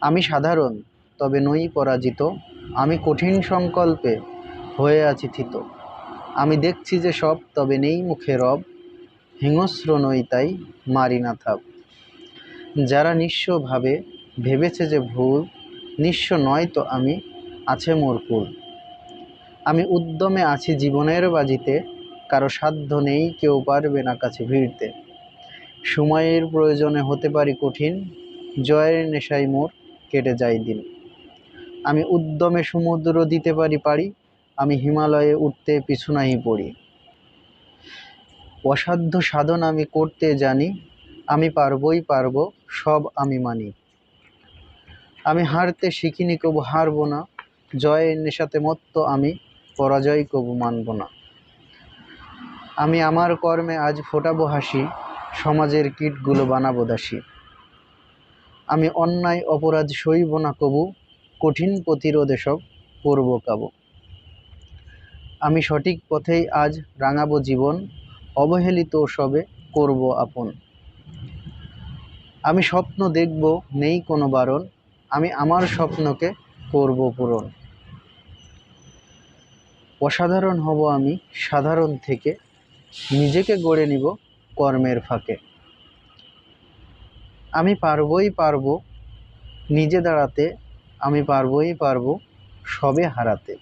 আমি সাধারণ, তবে নই পরাজিত। আমি কঠিন সংকল্পে হয়ে আছি থিত। আমি দেখছি যে সব, তবে নেই মুখে রব। হিংস্র নই তাই মারি না থাপ। যারা নিঃস্বভাবে ভেবেছে যে ভুল, নিঃস্ব নয় তো আমি, আছে মোর কুল। আমি উদ্যমে আছি জীবনের বাজিতে, কারও সাধ্য নেই, কেউ পারবে না কাছে ভিড়তে। সময়ের প্রয়োজনে হতে পারি কঠিন, জয়ের নেশায় মোর কেটে যায় দিন। আমি উদ্যমে সমুদ্র দিতে পারি পারি, আমি হিমালয়ে উঠতে পিছু নাহি পড়ি। অসাধ্য সাধন আমি করতে জানি, আমি পারবই পারব, সব আমি মানি। আমি হারতে শিখিনি কবু হারবো না, জয়ের নেশাতে মত্ত আমি, পরাজয় কবু মানব না। আমি আমার কর্মে আজ ফোটাবো হাসি, সমাজের কীটগুলো বানাবো দাসী। আমি অন্যায় অপরাধ সইব না কবু, কঠিন প্রতিরোধে সব করব কাবু। আমি সঠিক পথেই আজ রাঙাবো জীবন, অবহেলিত সবে করব আপন। আমি স্বপ্ন দেখব নেই কোনো বারণ, আমি আমার স্বপ্নকে করব পূরণ। অসাধারণ হব আমি সাধারণ থেকে, নিজেকে গড়ে নিব কর্মের ফাঁকে। আমি পারবই পারব নিজে দাঁড়াতে আমি পারবই পারব সবে হারাতে।